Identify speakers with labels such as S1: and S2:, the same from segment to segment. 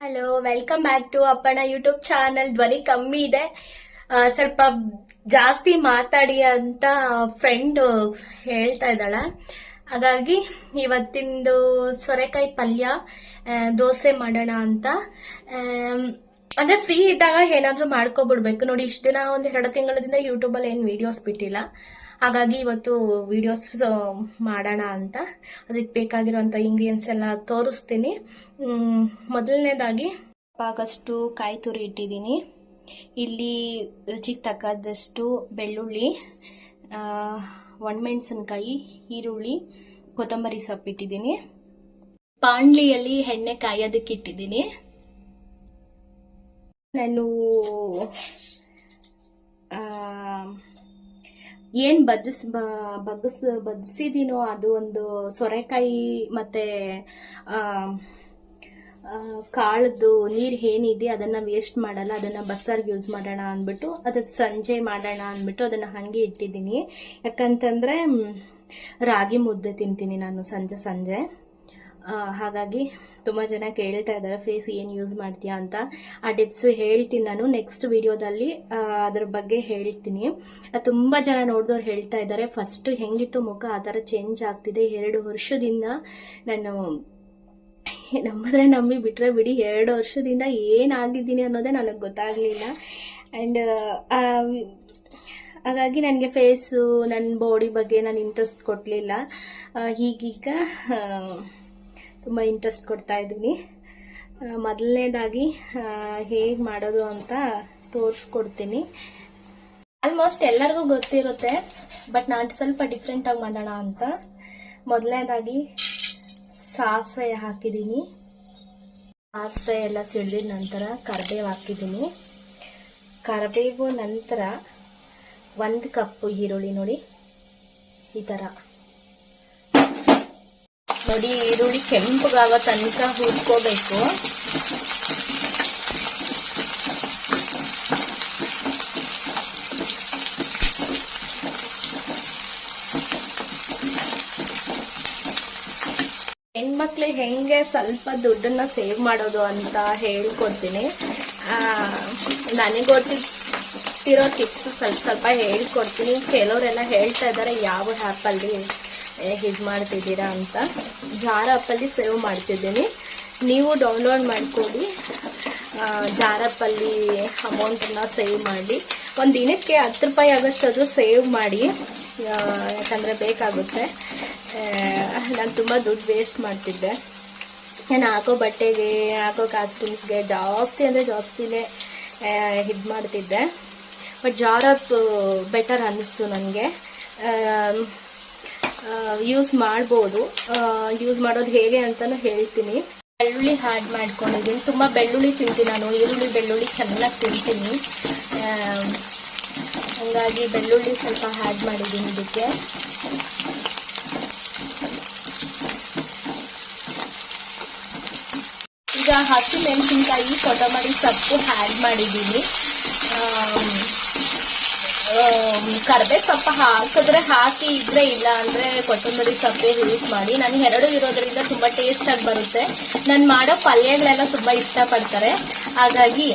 S1: Hello welcome back to ಅಪ್ಪಣ YouTube channel ಧ್ವನಿ ಕಮ್ಮಿ ಇದೆ. ಸ್ವಲ್ಪ ಜಾಸ್ತಿ ಮಾತಾಡಿ ಅಂತ ಫ್ರೆಂಡ್ ಹೇಳ್ತಾ ಇದ್ದಾಳೆ. ಹಾಗಾಗಿ ಇವತ್ತಿಂದು ಸೊರೆಕಾಯಿ ಪಲ್ಯ ದೋಸೆ ಮಾಡೋಣ ಅಂತ. ಅಂದ್ರೆ ಫ್ರೀ ಇದ್ದಾಗ ಏನಾದ್ರೂ ಮಾಡ್ಕೊಬಿಡ್ಬೇಕು. ನೋಡಿ, ಇಷ್ಟು ದಿನ, ಒಂದ್ ಎರಡು ತಿಂಗಳಿಂದ ಯೂಟ್ಯೂಬಲ್ಲಿ ಏನು ವಿಡಿಯೋಸ್ ಬಿಟ್ಟಿಲ್ಲ. ಹಾಗಾಗಿ ಇವತ್ತು ವಿಡಿಯೋಸ್ ಮಾಡೋಣ ಅಂತ. ಅದಕ್ಕೆ ಬೇಕಾಗಿರುವಂಥ ಇಂಗ್ರೀಡಿಯೆಂಟ್ಸ್ ಎಲ್ಲ ತೋರಿಸ್ತೀನಿ. ಮೊದಲನೇದಾಗಿ ಪಾಕಷ್ಟು ಕಾಯಿ ತುರಿ ಇಟ್ಟಿದ್ದೀನಿ. ಇಲ್ಲಿ ರುಚಿಗೆ ತಕ್ಕದಷ್ಟು ಬೆಳ್ಳುಳ್ಳಿ ಒಣಮೆಣಸಿನ್ಕಾಯಿ, ಈರುಳ್ಳಿ, ಕೊತ್ತಂಬರಿ ಸೊಪ್ಪು ಇಟ್ಟಿದ್ದೀನಿ. ಪಾಂಡ್ಲಿಯಲ್ಲಿ ಎಣ್ಣೆ ಕಾಯೋದಕ್ಕೆ ಇಟ್ಟಿದ್ದೀನಿ. ನಾನು ಏನ್ ಬದಸ್ ಬಗ್ಸ್ ಬಗ್ಸಿದೀನೋ ಅದು ಒಂದು ಸೊರೆಕಾಯಿ ಮತ್ತೆ ಆ, ಆ, ಕಾಳ್ದು ನೀರ್ ಏನಿದೆ ಅದನ್ನ ವೇಸ್ಟ್ ಮಾಡಲ್ಲ ಅದನ್ನ ಬಸ್ಸಾರ್ಗೆ ಯೂಸ್ ಮಾಡೋಣ ಅಂದ್ಬಿಟ್ಟು ಅದು ಸಂಜೆ ಮಾಡೋಣ ಅಂದ್ಬಿಟ್ಟು ಅದನ್ನ ಹಂಗೆ ಇಟ್ಟಿದ್ದೀನಿ. ಯಾಕಂತಂದ್ರೆ ರಾಗಿ ಮುದ್ದೆ ತಿಂತೀನಿ ನಾನು ಸಂಜೆ ಸಂಜೆ. ಹಾಗಾಗಿ ತುಂಬ ಜನ ಕೇಳ್ತಾ ಇದ್ದಾರೆ, ಫೇಸ್ ಏನು ಯೂಸ್ ಮಾಡ್ತೀಯಾ ಅಂತ. ಆ ಟಿಪ್ಸ್ ಹೇಳ್ತೀನಿ ನಾನು. ನೆಕ್ಸ್ಟ್ ವಿಡಿಯೋದಲ್ಲಿ ಅದ್ರ ಬಗ್ಗೆ ಹೇಳ್ತೀನಿ. ತುಂಬ ಜನ ನೋಡಿದವ್ರು ಹೇಳ್ತಾ ಇದ್ದಾರೆ, ಫಸ್ಟ್ ಹೆಂಗಿತ್ತು ಮುಖ? ಆ ಥರ ಚೇಂಜ್ ಆಗ್ತಿದೆ. ಎರಡು ವರ್ಷದಿಂದ ನಾನು ನಮ್ಮದ್ರೆ ನಂಬಿ ಬಿಟ್ಟರೆ ಬಿಡಿ. ಎರಡು ವರ್ಷದಿಂದ ಏನಾಗಿದ್ದೀನಿ ಅನ್ನೋದೇ ನನಗೆ ಗೊತ್ತಾಗಲಿಲ್ಲ. ಆ್ಯಂಡ್ ಹಾಗಾಗಿ ನನಗೆ ಫೇಸು ನನ್ನ ಬಾಡಿ ಬಗ್ಗೆ ನಾನು ಇಂಟ್ರೆಸ್ಟ್ ಕೊಡಲಿಲ್ಲ ಈಗೀಗ ತುಂಬ ಇಂಟ್ರೆಸ್ಟ್ ಕೊಡ್ತಾ ಇದ್ದೀನಿ. ಮೊದಲನೇದಾಗಿ ಹೇಗೆ ಮಾಡೋದು ಅಂತ ತೋರಿಸ್ಕೊಡ್ತೀನಿ. ಆಲ್ಮೋಸ್ಟ್ ಎಲ್ಲರಿಗೂ ಗೊತ್ತಿರುತ್ತೆ ಬಟ್ ನಾನು ಸ್ವಲ್ಪ ಡಿಫ್ರೆಂಟಾಗಿ ಮಾಡೋಣ ಅಂತ. ಮೊದಲನೇದಾಗಿ, ಸಾಸಿವೆ ಹಾಕಿದ್ದೀನಿ. ಸಾಸಿವೆ ಎಲ್ಲ ತಿಳಿದ ನಂತರ ಕರಿಬೇವು ಹಾಕಿದ್ದೀನಿ. ಕರಿಬೇವು ನಂತರ ಒಂದು ಕಪ್ಪು ಈರುಳ್ಳಿ ನೋಡಿ, ಈ ಥರ ನೋಡಿ, ಈರುಳ್ಳಿ ಕೆಂಪಗಾಗೋ ತನಕ ಹುರ್ಕೋಬೇಕು. ಹೆಣ್ಮಕ್ಳು ಹೆಂಗೆ ಸ್ವಲ್ಪ ದುಡ್ಡನ್ನ ಸೇವ್ ಮಾಡೋದು ಅಂತ ಹೇಳ್ಕೊಡ್ತೀನಿ. ನನಗೆ ಗೊತ್ತಿರೋ ಟಿಪ್ಸ್ ಸ್ವಲ್ಪ ಸ್ವಲ್ಪ ಹೇಳ್ಕೊಡ್ತೀನಿ. ಕೆಲವರೆಲ್ಲ ಹೇಳ್ತಾ ಇದ್ದಾರೆ, ಯಾವ ಆ್ಯಪಲ್ಲಿ ಇದು ಮಾಡ್ತಿದ್ದೀರಾ ಅಂತ. ಜಾರ್ ಆ್ಯಪಲ್ಲಿ ಸೇವ್ ಮಾಡ್ತಿದ್ದೀನಿ. ನೀವು ಡೌನ್ಲೋಡ್ ಮಾಡ್ಕೊಳ್ಳಿ ಜಾರಪ್ಪಲ್ಲಿ ಅಮೌಂಟನ್ನು ಸೇವ್ ಮಾಡಿ. ಒಂದು ದಿನಕ್ಕೆ ಹತ್ತು ರೂಪಾಯಿ ಆಗೋಷ್ಟಾದರೂ ಸೇವ್ ಮಾಡಿ. ಯಾಕಂದರೆ ಬೇಕಾಗುತ್ತೆ. ನಾನು ತುಂಬ ದುಡ್ಡು ವೇಸ್ಟ್ ಮಾಡ್ತಿದ್ದೆ. ನಾನು ಹಾಕೋ ಬಟ್ಟೆಗೆ, ಹಾಕೋ ಕಾಸ್ಟ್ಯೂಮ್ಸ್ಗೆ ಜಾಸ್ತಿ ಅಂದರೆ ಜಾಸ್ತಿನೇ ಇದು ಮಾಡ್ತಿದ್ದೆ. ಬಟ್ ಜಾರಪ್ ಬೆಟರ್ ಅನ್ನಿಸ್ತು ನನಗೆ. ಯೂಸ್ ಮಾಡ್ಬೋದು. ಯೂಸ್ ಮಾಡೋದು ಹೇಗೆ ಅಂತಲೂ ಹೇಳ್ತೀನಿ. ಬೆಳ್ಳುಳ್ಳಿ ಹ್ಯಾಡ್ ಮಾಡ್ಕೊಂಡಿದ್ದೀನಿ. ತುಂಬ ಬೆಳ್ಳುಳ್ಳಿ ತಿಂತೀನಿ ನಾನು. ಈರುಳ್ಳಿ, ಬೆಳ್ಳುಳ್ಳಿ ಚೆನ್ನಾಗಿ ತಿಂತೀನಿ. ಹಾಗಾಗಿ ಬೆಳ್ಳುಳ್ಳಿ ಸ್ವಲ್ಪ ಹ್ಯಾಡ್ ಮಾಡಿದ್ದೀನಿ ಇದಕ್ಕೆ. ಈಗ ಹಸಿ ಮೆಣಸಿನ್ಕಾಯಿ ಕೊತ್ತಂಬರಿ ಸೊಪ್ಪು ಹ್ಯಾಡ್ ಮಾಡಿದ್ದೀನಿ. ಕರ್ಬೇ ಸೊಪ್ಪು ಹಾಕಿದ್ರೆ ಹಾಕಿ ಇದ್ರೆ ಇಲ್ಲ ಅಂದ್ರೆ ಕೊತ್ತಂಬರಿ ಸೊಪ್ಪೆ ಯೂಸ್ ಮಾಡಿ. ನಾನು ಎರಡು ಇರೋದ್ರಿಂದ ತುಂಬಾ ಟೇಸ್ಟ್ ಆಗಿ ಬರುತ್ತೆ. ನಾನು ಮಾಡೋ ಪಲ್ಯಗಳೆಲ್ಲ ತುಂಬಾ ಇಷ್ಟಪಡ್ತಾರೆ. ಹಾಗಾಗಿ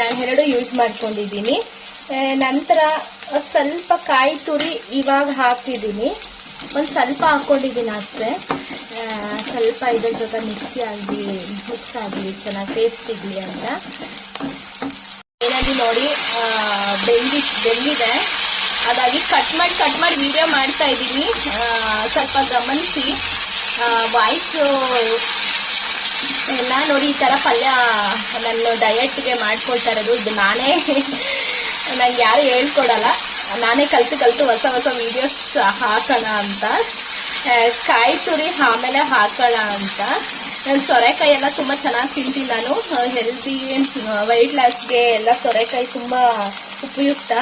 S1: ನಾನು ಎರಡು ಯೂಸ್ ಮಾಡ್ಕೊಂಡಿದ್ದೀನಿ. ನಂತರ ಸ್ವಲ್ಪ ಕಾಯಿ ತುರಿ ಇವಾಗ ಹಾಕಿದ್ದೀನಿ ಒಂದು ಸ್ವಲ್ಪ ಹಾಕ್ಕೊಂಡಿದ್ದೀನಿ ಅಷ್ಟೇ. ಸ್ವಲ್ಪ ಇದ್ರ ಜೊತೆ ಮಿಕ್ಸಿ ಆಗಲಿ ಮಿಕ್ಸ್ ಆಗಲಿ, ಚೆನ್ನಾಗಿ ಟೇಸ್ಟ್ ಸಿಗಲಿ ಅಂತ. ಏನಾದ್ರು ನೋಡಿ ಬೆಂದಿ, ಬೆಂದಿದೆ. ಹಾಗಾಗಿ ಕಟ್ ಮಾಡಿ ಕಟ್ ಮಾಡಿ ವಿಡಿಯೋ ಮಾಡ್ತಾ ಇದ್ದೀನಿ. ಸ್ವಲ್ಪ ಗಮನಿಸಿ. ವಾಯ್ಸು ಎಲ್ಲ ನೋಡಿ, ಈ ಥರ ಪಲ್ಯ ನನ್ನ ಡಯಟ್ಗೆ ಮಾಡ್ಕೊಳ್ತಾ ಇರೋದು. ಇದು ನಾನೇ. ನಂಗೆ ಯಾರು ಹೇಳ್ಕೊಡಲ್ಲ. ನಾನೇ ಕಲ್ತು ಕಲ್ತು ಹೊಸ ಹೊಸ ವೀಡಿಯೋಸ್ ಹಾಕೋಣ ಅಂತ. ಕಾಯಿ ತುರಿ ಆಮೇಲೆ ಹಾಕೋಣ ಅಂತ. ನಾನು ಸೊರೆಕಾಯಿ ಎಲ್ಲ ತುಂಬ ಚೆನ್ನಾಗಿ ತಿಂತೀನಿ ನಾನು. ಹೆಲ್ದಿ ವೈಟ್ ಲಾಸ್ಗೆ ಎಲ್ಲ ಸೊರೆಕಾಯಿ ತುಂಬ ಉಪಯುಕ್ತ.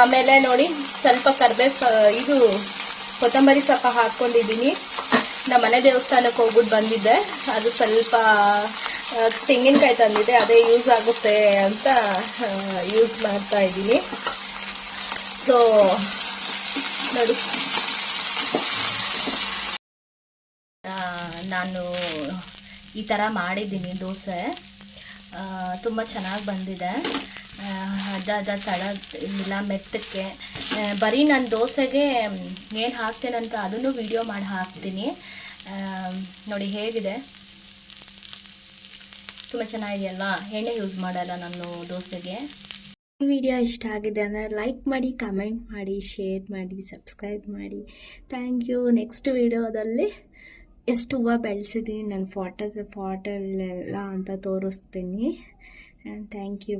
S1: ಆಮೇಲೆ ನೋಡಿ, ಸ್ವಲ್ಪ ಕರ್ಬೇ ಇದು ಕೊತ್ತಂಬರಿ ಸ್ವಲ್ಪ ಹಾಕ್ಕೊಂಡಿದ್ದೀನಿ ನಮ್ಮ ಮನೆ ದೇವಸ್ಥಾನಕ್ಕೆ ಹೋಗ್ಬಿಟ್ಟು ಬಂದಿದ್ದೆ. ಅದು ಸ್ವಲ್ಪ ತೆಂಗಿನಕಾಯಿ ತಂದಿದೆ ಅದೇ ಯೂಸ್ ಆಗುತ್ತೆ ಅಂತ ಯೂಸ್ ಮಾಡ್ತಾ ಇದ್ದೀನಿ. ಸೊ ನೋಡಿ ಆ, ನಾನು ಈ ಥರ ಮಾಡಿದ್ದೀನಿ ದೋಸೆ. ತುಂಬ ಚೆನ್ನಾಗಿ ಬಂದಿದೆ. ಅದ ಅದ ತಳ, ಇಲ್ಲ ಮೆತ್ತಕ್ಕೆ. ಬರೀ ನಾನು ದೋಸೆಗೆ ಏನು ಹಾಕ್ತೇನಂತ ಅದನ್ನು ವಿಡಿಯೋ ಮಾಡಿ ಹಾಕ್ತೀನಿ. ನೋಡಿ ಹೇಗಿದೆ? ತುಂಬ ಚೆನ್ನಾಗಿದೆಯಲ್ಲ ಎಣ್ಣೆ ಯೂಸ್ ಮಾಡಲ್ಲ ನಾನು ದೋಸೆಗೆ.
S2: ಈ ವಿಡಿಯೋ ಇಷ್ಟ ಆಗಿದೆ ಅಂದರೆ ಲೈಕ್ ಮಾಡಿ ಕಮೆಂಟ್ ಮಾಡಿ ಶೇರ್ ಮಾಡಿ ಸಬ್ಸ್ಕ್ರೈಬ್ ಮಾಡಿ. ಥ್ಯಾಂಕ್ ಯು ನೆಕ್ಸ್ಟ್ ವಿಡಿಯೋದಲ್ಲಿ ಎಷ್ಟು ಹೂವು ಬೆಳೆಸಿದ್ದೀನಿ ನನ್ನ ಫೋಟೋಸ್ ಫೋಟೋಲ್ಲೆಲ್ಲ ಅಂತ ತೋರಿಸ್ತೀನಿ. Thank you